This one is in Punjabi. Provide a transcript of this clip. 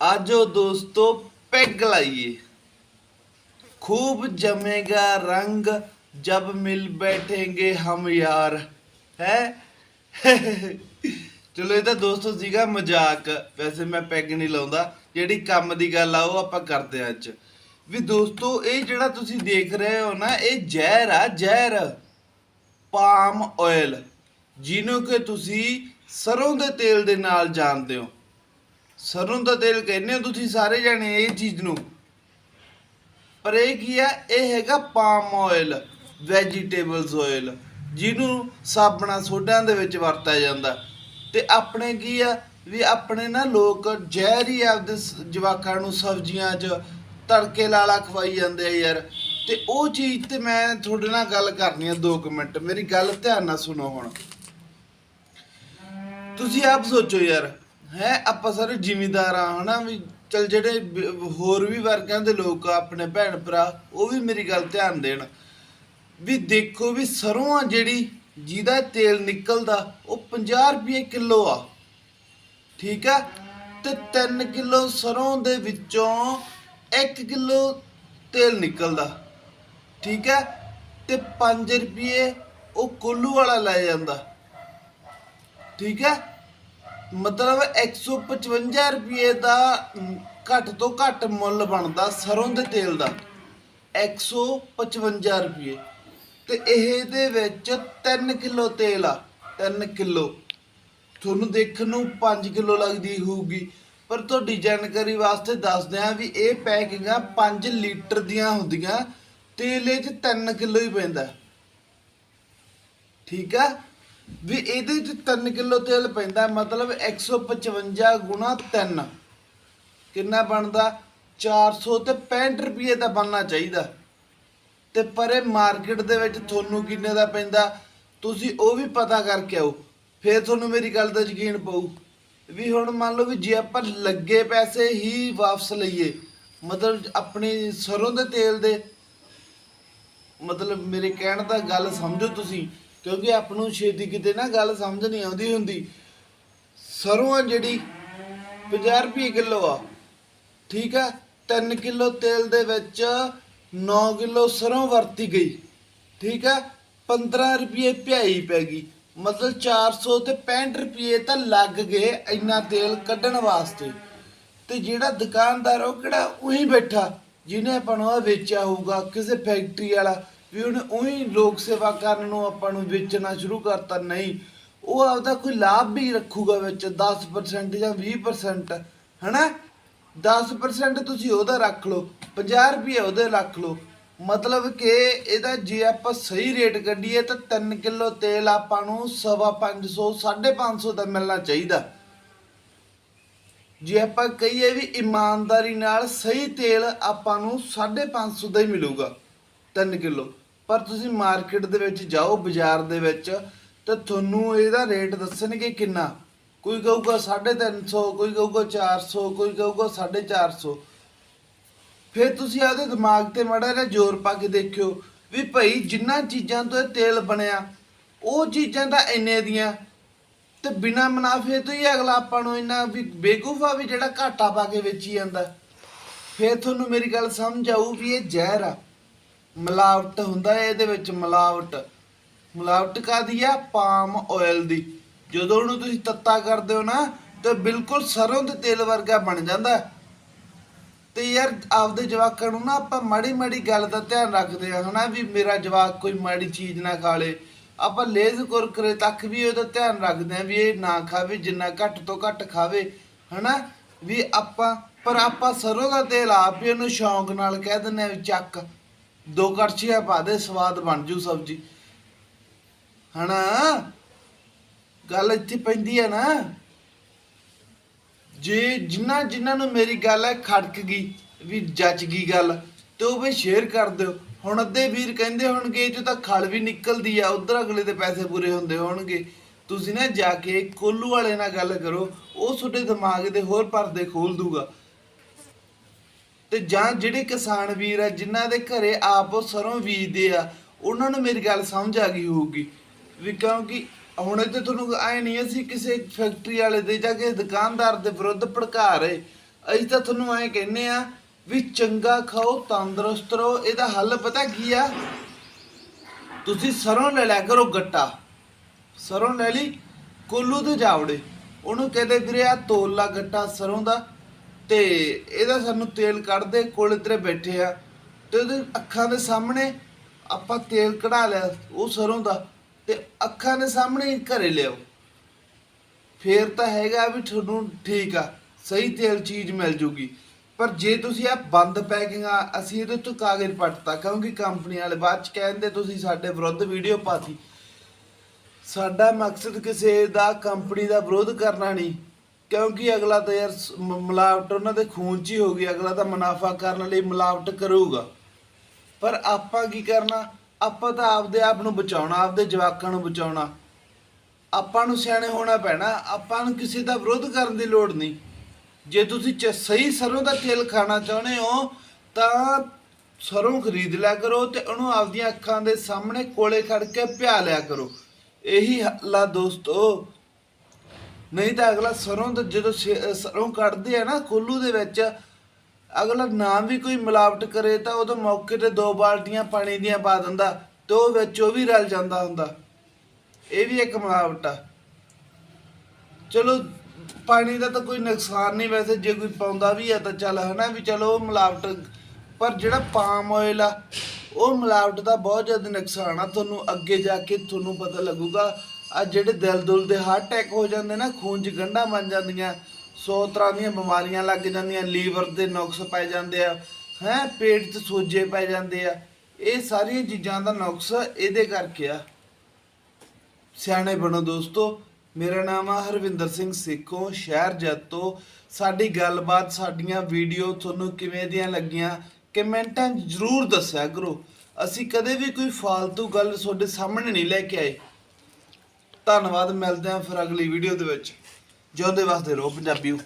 आजो दोस्तों पेग लाइए खूब जमेगा रंग जब मिल बैठेंगे हम यार ਹੈ ਚਲੋ ਇਹ ਤਾਂ ਦੋਸਤੋ ਸੀਗਾ ਮਜ਼ਾਕ ਵੈਸੇ ਮੈਂ ਪੈਗ ਨਹੀਂ ਲਾਉਂਦਾ ਜਿਹੜੀ ਕੰਮ ਦੀ ਗੱਲ ਆ ਉਹ ਆਪਾਂ ਕਰਦੇ ਆ ਅੱਜ ਵੀ ਦੋਸਤੋ ਇਹ ਜਿਹੜਾ ਤੁਸੀਂ ਦੇਖ ਰਹੇ ਹੋ ਨਾ ਇਹ ਜ਼ਹਿਰ ਆ ਜ਼ਹਿਰ ਪਾਮ ਆਇਲ ਜਿਹਨੂੰ ਕਿ ਤੁਸੀਂ ਸਰੋਂ ਦੇ ਤੇਲ ਦੇ ਨਾਲ ਜਾਣਦੇ ਹੋ ਸਰੋਂ ਦਾ ਤੇਲ ਕਹਿੰਦੇ ਹੋ ਤੁਸੀਂ ਸਾਰੇ ਜਾਣੇ ਇਹ ਚੀਜ਼ ਨੂੰ। ਪਰ ਇਹ ਕੀ ਆ ਇਹ ਹੈਗਾ ਪਾਮ ਆਇਲ ਵੈਜੀਟੇਬਲਸ ਆਇਲ ਜਿਹਨੂੰ ਸਾਬਣਾ ਸੋਡਿਆਂ ਦੇ ਵਿੱਚ ਵਰਤਿਆ ਜਾਂਦਾ। ਤੇ ਆਪਣੇ ਕੀ ਆ? ਵੀ ਆਪਣੇ ਨਾ ਲੋਕ ਜ਼ਹਿਰ ਹੀ ਆਪਦੇ ਸ- ਜਵਾਕਾਂ ਨੂੰ ਸਬਜ਼ੀਆਂ 'ਚ ਤੜਕੇ ਲਾਲਾ ਖਵਾਈ ਜਾਂਦੇ ਆ ਯਾਰ। ਤੇ ਉਹ ਚੀਜ਼ ਤੇ ਮੈਂ ਤੁਹਾਡੇ ਨਾਲ ਗੱਲ ਕਰਨੀ ਆ 2 ਮਿੰਟ। ਮੇਰੀ ਗੱਲ ਧਿਆਨ ਨਾਲ ਸੁਣੋ ਹੁਣ। ਤੁਸੀਂ ਆਪ ਸੋਚੋ ਯਾਰ। ਹੈ, ਆਪਾਂ ਸਾਰੇ ਜ਼ਿਮੀਂਦਾਰ ਆ ਹਨਾ, ਵੀ ਚਲ ਜਿਹੜੇ ਬ- ਹੋਰ ਵੀ ਵਰਗਾਂ ਦੇ ਲੋਕ ਆ, ਆਪਣੇ ਭੈਣ ਭਰਾ, ਉਹ ਵੀ ਮੇਰੀ ਗੱਲ ਧਿਆਨ ਦੇਣ। ਵੀ ਦੇਖੋ ਵੀ ਸਰੋਂ ਆ ਜਿਹੜੀ, ਜਿਹਦਾ ਤੇਲ ਨਿਕਲਦਾ, ਉਹ 50 ਰੁਪਏ ਕਿਲੋ ਆ। ਠੀਕ ਆ? ਤੇ 3 ਕਿਲੋ ਸਰੋਂ ਦੇ ਵਿੱਚੋਂ 1 ਕਿਲੋ ਤੇਲ ਨਿਕਲਦਾ। ਠੀਕ ਹੈ ਤੇ 5 ਰੁਪਏ ਉਹ ਕੋਲੂ ਵਾਲਾ ਲੈ ਜਾਂਦਾ। ਠੀਕ ਹੈ ਮਤਲਬ 155 ਰੁਪਏ ਦਾ ਘੱਟ ਤੋਂ ਘੱਟ ਮੁੱਲ ਬਣਦਾ ਸਰੋਂ ਦੇ ਤੇਲ ਦਾ। 155 ਰੁਪਏ। ਤੇ ਇਹ ਦੇ ਵਿੱਚ 3 ਕਿਲੋ ਤੇਲ ਆ 3 ਕਿਲੋ। ਤੁਹਾਨੂੰ ਦੇਖਣ ਨੂੰ 5 ਕਿਲੋ ਲੱਗਦੀ ਹੋਊਗੀ। ਪਰ ਤੁਹਾਡੀ ਜਾਣਕਾਰੀ ਵਾਸਤੇ ਦੱਸਦੇ ਆ ਵੀ ਇਹ ਪੈਕਿੰਗਾਂ 5 ਲੀਟਰ ਦੀਆਂ ਹੁੰਦੀਆਂ। ਤੇਲ ਇਹ 'ਚ 3 ਕਿਲੋ ਹੀ ਪੈਂਦਾ। ਠੀਕ ਆ? ਵੀ ਇਹਦੇ 'ਚ 3 ਕਿਲੋ ਤੇਲ ਪੈਂਦਾ, ਮਤਲਬ 155 ਗੁਣਾ 3 ਕਿੰਨਾ ਬਣਦਾ? 400 ਤੇ 65 ਰੁਪਏ ਦਾ ਬਣਨਾ ਚਾਹੀਦਾ। ਤੇ ਇਹ ਮਾਰਕੀਟ ਦੇ ਵਿੱਚ ਤੁਹਾਨੂੰ ਕਿੰਨੇ ਦਾ ਪੈਂਦਾ? ਤੁਸੀਂ ਉਹ ਵੀ ਪਤਾ ਕਰਕੇ ਆਓ। ਫਿਰ ਤੁਹਾਨੂੰ ਮੇਰੀ ਗੱਲ ਦਾ ਯਕੀਨ ਪਊ। ਵੀ ਹੁਣ ਮੰਨ ਲਓ ਵੀ ਜੇ ਆਪਾਂ ਲੱਗੇ ਪੈਸੇ ਹੀ ਵਾਪਸ ਲਈਏ, ਮਤਲਬ ਆਪਣੇ ਸਰੋਂ ਦੇ ਤੇਲ ਦੇ, ਮਤਲਬ ਮੇਰੇ ਕਹਿਣ ਦਾ ਗੱਲ ਸਮਝੋ ਤੁਸੀਂ। ਕਿਉਂਕਿ ਆਪ ਨੂੰ ਛੇਤੀ ਕਿਤੇ ਨਾ ਗੱਲ ਸਮਝ ਨਹੀਂ ਆਉਂਦੀ ਹੁੰਦੀ। ਸਰੋਂ ਆ ਜਿਹੜੀ 50 ਰੁਪਏ ਕਿਲੋ ਆ। ਠੀਕ ਆ? 3 ਕਿਲੋ ਤੇਲ ਦੇ ਵਿੱਚ 9 ਕਿਲੋ ਸਰੋਂ ਵਰਤੀ ਗਈ। ਠੀਕ ਆ? 15 ਰੁਪਏ ਭਿਆਈ ਪੈ ਗਈ। ਮਤਲਬ 400 ਤੇ 65 ਰੁਪਏ ਤਾਂ ਲੱਗ ਗਏ ਇੰਨਾ ਤੇਲ ਕੱਢਣ ਵਾਸਤੇ। ਤੇ ਜਿਹੜਾ ਦੁਕਾਨਦਾਰ ਉਹ ਕਿਹੜਾ? ਉਹੀ ਬੈਠਾ। ਜਿਹਨੇ ਆਪਾਂ ਨੂੰ ਵੇਚਿਆ ਹੋਊਗਾ, ਕਿਸੇ ਫੈਕਟਰੀ ਵਾਲਾ। ਵੀ ਹੁਣ ਉਹੀ ਲੋਕ ਸੇਵਾ ਕਰਨ ਨੂੰ ਆਪਾਂ ਨੂੰ ਵੇਚਣਾ ਸ਼ੁਰੂ ਕਰਤਾ, ਨਹੀਂ। ਉਹ ਆਪਦਾ ਕੋਈ ਲਾਭ ਵੀ ਰੱਖੂਗਾ ਵਿੱਚ 10% ਜਾਂ 20% ਹਨਾ? 10% ਤੁਸੀਂ ਉਹਦਾ ਰੱਖ ਲਓ 50 ਰੁਪਏ ਉਹਦੇ ਰੱਖ ਲਓ। ਮਤਲਬ ਕਿ ਇਹਦਾ ਜੇ ਆਪਾਂ ਸਹੀ ਰੇਟ ਕੱਢੀਏ ਤਾਂ 3 ਕਿਲੋ ਤੇਲ ਆਪਾਂ ਨੂੰ ਸਵਾ 500 550 ਦਾ ਮਿਲਣਾ ਚਾਹੀਦਾ। ਜੇ ਆਪਾਂ ਕਹੀਏ ਵੀ ਇਮਾਨਦਾਰੀ ਨਾਲ ਸਹੀ ਤੇਲ ਆਪਾਂ ਨੂੰ 550 ਦਾ ਹੀ ਮਿਲੂਗਾ। 3 ਕਿਲੋ। ਪਰ ਤੁਸੀਂ ਮਾਰਕੀਟ ਦੇ ਵਿੱਚ ਜਾਓ, ਬਾਜ਼ਾਰ ਦੇ ਵਿੱਚ, ਤਾਂ ਤੁਹਾਨੂੰ ਇਹਦਾ ਰੇਟ ਦੱਸਣਗੇ ਕਿੰਨਾ? ਕੋਈ ਕਹੂਗਾ 350 ਕੋਈ ਕਹੂਗਾ 400 ਕੋਈ ਕਹੂਗਾ 450 ਫਿਰ ਤੁਸੀਂ ਆਪਦੇ ਦਿਮਾਗ ਤੇ ਮੜਾ ਜਿਹਾ ਜ਼ੋਰ ਪਾ ਕੇ ਦੇਖਿਓ ਵੀ ਭਾਈ ਜਿੰਨਾ ਚੀਜ਼ਾਂ ਤੋਂ ਇਹ ਤੇਲ ਬਣਿਆ, ਉਹ ਚੀਜ਼ਾਂ ਤਾਂ ਇੰਨੇ ਦੀਆਂ। ਤੇ ਬਿਨਾ ਮੁਨਾਫੇ ਤੋਂ ਹੀ ਅਗਲਾ ਆਪਾਂ ਨੂੰ ਇੰਨਾ ਵੀ ਬੇਗੂਫਾ ਵੀ ਜਿਹੜਾ ਘਾਟਾ ਪਾ ਕੇ ਵੇਚੀ ਜਾਂਦਾ। ਫਿਰ ਤੁਹਾਨੂੰ ਮੇਰੀ ਗੱਲ ਸਮਝ ਆਊ ਵੀ ਇਹ ਜ਼ਹਿਰ ਆ। ਮਿਲਾਵਟ ਹੁੰਦਾ ਹੈ, ਇਹਦੇ ਵਿੱਚ ਮਿਲਾਵਟ। ਮਿਲਾਵਟ ਕਾਦੀ ਆ? ਪਾਮ ਆਇਲ ਦੀ। ਜਦੋਂ ਉਹਨੂੰ ਤੁਸੀਂ ਤੱਤਾ ਕਰਦੇ ਹੋ ਨਾ, ਤੇ ਬਿਲਕੁਲ ਸਰੋਂ ਦੇ ਤੇਲ ਵਰਗਾ ਬਣ ਜਾਂਦਾ ਤੇ ਯਾਰ, ਆਪਦੇ ਜਵਾਕਾਂ ਨੂੰ ਨਾ ਆਪਾਂ ਮਾੜੀ ਮਾੜੀ ਗੱਲ ਦਾ ਧਿਆਨ ਰੱਖਦੇ ਆ ਹਨਾ, ਵੀ ਮੇਰਾ ਜਵਾਕ ਕੋਈ ਮਾੜੀ ਚੀਜ਼ ਨਾ ਖਾ ਲੇ। ਆਪਾਂ ਲੇਜ਼ ਕੁਰਕਰੇ ਤੱਕ ਵੀ ਉਹਦਾ ਧਿਆਨ ਰੱਖਦੇ ਆ ਵੀ ਇਹ ਨਾ ਖਾਵੇ, ਜਿੰਨਾ ਘੱਟ ਤੋਂ ਘੱਟ ਖਾਵੇ, ਹਨਾ। ਵੀ ਆਪਾਂ, ਪਰ ਆਪਾਂ ਸਰੋਂ ਦਾ ਤੇਲ ਆਪ ਹੀ ਉਹਨੂੰ ਸ਼ੌਂਕ ਨਾਲ ਕਹਿ ਦਿੰਦੇ ਆ ਵੀ ਚੱਕ। ਦੋ ਕੜਛੀਆਂ ਪਾ ਦੇ, ਸਵਾਦ ਬਣ ਜੂ ਸਬਜੀ। ਹਨਾ? ਗੱਲ ਇੱਥੇ ਪੈਂਦੀ ਹੈ ਨਾ। ਜੇ ਜਿਨ੍ਹਾਂ ਜਿਨ੍ਹਾਂ ਨੂੰ ਮੇਰੀ ਗੱਲ ਹੈ, ਖੜਕ ਗਈ, ਵੀ ਜੱਜ ਗਈ ਗੱਲ, ਤੇ ਉਹ ਵੀ ਸ਼ੇਅਰ ਕਰ ਦਿਓ। ਹੁਣ ਅੱਧੇ ਵੀਰ ਕਹਿੰਦੇ ਹੋਣਗੇ, ਇਹ 'ਚੋਂ ਤਾਂ ਖਲ ਵੀ ਨਿਕਲਦੀ ਆ, ਉਧਰ ਅਗਲੇ ਦੇ ਪੈਸੇ ਪੂਰੇ ਹੁੰਦੇ ਹੋਣਗੇ। ਤੁਸੀਂ ਨਾ ਜਾ ਕੇ ਕੋਲੂ ਵਾਲੇ ਨਾਲ ਗੱਲ ਕਰੋ, ਉਹ ਤੁਹਾਡੇ ਦਿਮਾਗ ਦੇ ਹੋਰ ਪਰਦੇ ਖੋਲ ਦੂਗਾ। ਤੇ ਜਾਂ ਜਿਹੜੇ ਕਿਸਾਨ ਵੀਰ ਆ, ਜਿਨ੍ਹਾਂ ਦੇ ਘਰੇ ਆਪ ਸਰੋਂ ਬੀਜਦੇ ਆ, ਉਹਨਾਂ ਨੂੰ ਮੇਰੀ ਗੱਲ ਸਮਝ ਆ ਗਈ ਹੋਊਗੀ। ਵੀ ਕਿਉਂਕਿ ਹੁਣ ਇੱਥੇ ਤੁਹਾਨੂੰ ਐ ਨਹੀਂ ਅਸੀਂ ਕਿਸੇ ਫੈਕਟਰੀ ਵਾਲੇ ਦੇ ਜਾਂ ਕਿਸੇ ਦੁਕਾਨਦਾਰ ਦੇ ਵਿਰੁੱਧ ਭੜਕਾ ਰਹੇ। ਅਸੀਂ ਤਾਂ ਤੁਹਾਨੂੰ ਐਂ ਕਹਿੰਨੇ ਆ ਵੀ ਚੰਗਾ ਖਾਓ, ਤੰਦਰੁਸਤ ਰਹੋ, ਇਹਦਾ ਹੱਲ ਪਤਾ ਕੀ ਆ? ਤੁਸੀਂ ਸਰੋਂ ਲੈ ਲਿਆ ਕਰੋ ਗੱਟਾ। ਸਰੋਂ ਲੈ ਲਈ, ਕੋਲੂ ਤੇ ਜਾਵੜੇ। ਉਹਨੂੰ ਕਹਿੰਦੇ ਵੀਰੇ ਆ ਤੋਲ ਗੱਟਾ ਸਰੋਂ ਦਾ। ਤੇ ਇਹਦਾ ਸਾਨੂੰ ਤੇਲ ਕੱਢਦੇ ਕੋਲ ਤੇਰੇ ਬੈਠੇ ਆ ਤੇ ਉਹਦੇ ਅੱਖਾਂ ਦੇ ਸਾਹਮਣੇ ਆਪਾਂ ਤੇਲ ਕਢਾ ਲਿਆ, ਉਹ ਸਰੋਂ ਦਾ, ਤੇ ਅੱਖਾਂ ਦੇ ਸਾਹਮਣੇ ਹੀ ਘਰੇ ਲਿਆਓ। ਫੇਰ ਤਾਂ ਹੈਗਾ ਵੀ ਤੁਹਾਨੂੰ ਠੀਕ ਆ, ਸਹੀ ਤੇਲ ਚੀਜ਼ ਮਿਲ ਜੂਗੀ। ਪਰ ਜੇ ਤੁਸੀਂ ਆ ਬੰਦ ਪੈਕਿੰਗ ਆ ਅਸੀਂ ਇਹਦੇ ਤੋਂ ਕਾਗਜ਼ ਪੱਟਤਾ, ਕਿਉਂਕਿ ਕੰਪਨੀ ਵਾਲੇ ਬਾਅਦ ਚ ਕਹਿੰਦੇ ਤੁਸੀਂ ਸਾਡੇ ਵਿਰੁੱਧ ਵੀਡੀਓ ਪਾਤੀ। ਸਾਡਾ ਮਕਸਦ ਕਿਸੇ ਦਾ, ਕੰਪਨੀ ਦਾ ਵਿਰੋਧ ਕਰਨਾ ਨਹੀਂ। ਕਿਉਂਕਿ ਅਗਲਾ ਤਾਂ ਯਾਰ ਸ- ਮ- ਮਿਲਾਵਟ ਉਹਨਾਂ ਦੇ ਖੂਨ 'ਚ ਹੀ ਹੋ ਗਈ, ਅਗਲਾ ਤਾਂ ਮੁਨਾਫਾ ਕਰਨ ਲਈ ਮਿਲਾਵਟ ਕਰੂਗਾ। ਪਰ ਆਪਾਂ ਕੀ ਕਰਨਾ? ਆਪਾਂ ਤਾਂ ਆਪਦੇ ਆਪ ਨੂੰ ਬਚਾਉਣਾ, ਆਪਦੇ ਜਵਾਕਾਂ ਨੂੰ ਬਚਾਉਣਾ। ਆਪਾਂ ਨੂੰ ਸਿਆਣੇ ਹੋਣਾ ਪੈਣਾ, ਆਪਾਂ ਨੂੰ ਕਿਸੇ ਦਾ ਵਿਰੋਧ ਕਰਨ ਦੀ ਲੋੜ ਨਹੀਂ। ਜੇ ਤੁਸੀਂ ਚ- ਸਹੀ ਸਰੋਂ ਦਾ ਤੇਲ ਖਾਣਾ ਚਾਹੁੰਦੇ ਹੋ, ਤਾਂ ਸਰੋਂ ਖਰੀਦ ਲਿਆ ਕਰੋ ਤੇ ਉਹਨੂੰ ਆਪਦੀਆਂ ਅੱਖਾਂ ਦੇ ਸਾਹਮਣੇ ਕੋਲੇ ਖੜ ਕੇ ਪਿਆ ਲਿਆ ਕਰੋ। ਇਹੀ ਹੱਲ ਆ ਦੋਸਤੋ ਨਹੀਂ ਤਾਂ ਅਗਲਾ ਸਰੋਂ ਦਾ ਜਦੋਂ ਸੇ- ਸਰੋਂ ਕੱਢਦੇ ਆ ਨਾ ਕੋਲੂ ਦੇ ਵਿੱਚ, ਅਗਲਾ ਨਾ ਵੀ ਕੋਈ ਮਿਲਾਵਟ ਕਰੇ ਤਾਂ ਉਹਦੇ ਮੌਕੇ ਤੇ ਦੋ ਬਾਲਟੀਆਂ ਪਾਣੀ ਦੀਆਂ ਪਾ ਦਿੰਦਾ ਤੇ ਉਹ ਵਿੱਚ ਉਹ ਵੀ ਰਲ ਜਾਂਦਾ ਹੁੰਦਾ। ਇਹ ਵੀ ਇੱਕ ਮਿਲਾਵਟ ਆ। ਚਲੋ, ਪਾਣੀ ਦਾ ਤਾਂ ਕੋਈ ਨੁਕਸਾਨ ਨਹੀਂ ਵੈਸੇ, ਜੇ ਕੋਈ ਪਾਉਂਦਾ ਵੀ ਆ ਤਾਂ ਚੱਲ ਹਨਾ ਵੀ ਚਲੋ ਉਹ ਮਿਲਾਵਟ, ਪਰ ਜਿਹੜਾ ਪਾਮ ਆਇਲ ਆ, ਉਹ ਮਿਲਾਵਟ ਦਾ ਬਹੁਤ ਜ਼ਿਆਦਾ ਨੁਕਸਾਨ ਆ। ਤੁਹਾਨੂੰ ਅੱਗੇ ਜਾ ਕੇ ਤੁਹਾਨੂੰ ਪਤਾ ਲੱਗੂਗਾ ਆ ਜਿਹੜੇ ਦਿਲ ਦੁਲ ਦੇ ਹਾਰਟ ਅਟੈਕ ਹੋ ਜਾਂਦੇ ਨਾ, ਖੂਨ 'ਚ ਗੰਢਾਂ ਬਣ ਜਾਂਦੀਆਂ, ਸੌ ਤਰ੍ਹਾਂ ਦੀਆਂ ਬਿਮਾਰੀਆਂ ਲੱਗ ਜਾਂਦੀਆਂ, ਲੀਵਰ ਦੇ ਨੁਕਸ ਪੈ ਜਾਂਦੇ ਆ, ਹੈ, ਪੇਟ 'ਚ ਸੋਜੇ ਪੈ ਜਾਂਦੇ ਆ, ਇਹ ਸਾਰੀਆਂ ਚੀਜ਼ਾਂ ਦਾ ਨੁਕਸ ਇਹਦੇ ਕਰਕੇ ਆ। ਸਿਆਣੇ ਬਣੋ ਦੋਸਤੋ, ਮੇਰਾ ਨਾਮ ਆ ਹਰਵਿੰਦਰ ਸਿੰਘ ਸਿੱਖੋ, ਸ਼ਹਿਰ ਜੱਤੋ। ਸਾਡੀ ਗੱਲਬਾਤ, ਸਾਡੀਆਂ ਵੀਡੀਓ ਤੁਹਾਨੂੰ ਕਿਵੇਂ ਦੀਆਂ ਲੱਗੀਆਂ, ਕਮੈਂਟਾਂ ਜ਼ਰੂਰ ਦੱਸਿਆ ਕਰੋ। ਅਸੀਂ ਕਦੇ ਵੀ ਕੋਈ ਫालतू ਗੱਲ ਤੁਹਾਡੇ ਸਾਹਮਣੇ ਨਹੀਂ ਲੈ ਕੇ ਆਏ। ਧੰਨਵਾਦ ਮਿਲਦੇ ਹਾਂ ਫਿਰ ਅਗਲੀ ਵੀਡੀਓ ਦੇ ਵਿੱਚ। ਜਿਉਂਦੇ ਵਸਦੇ ਰਹੋ ਪੰਜਾਬੀਓ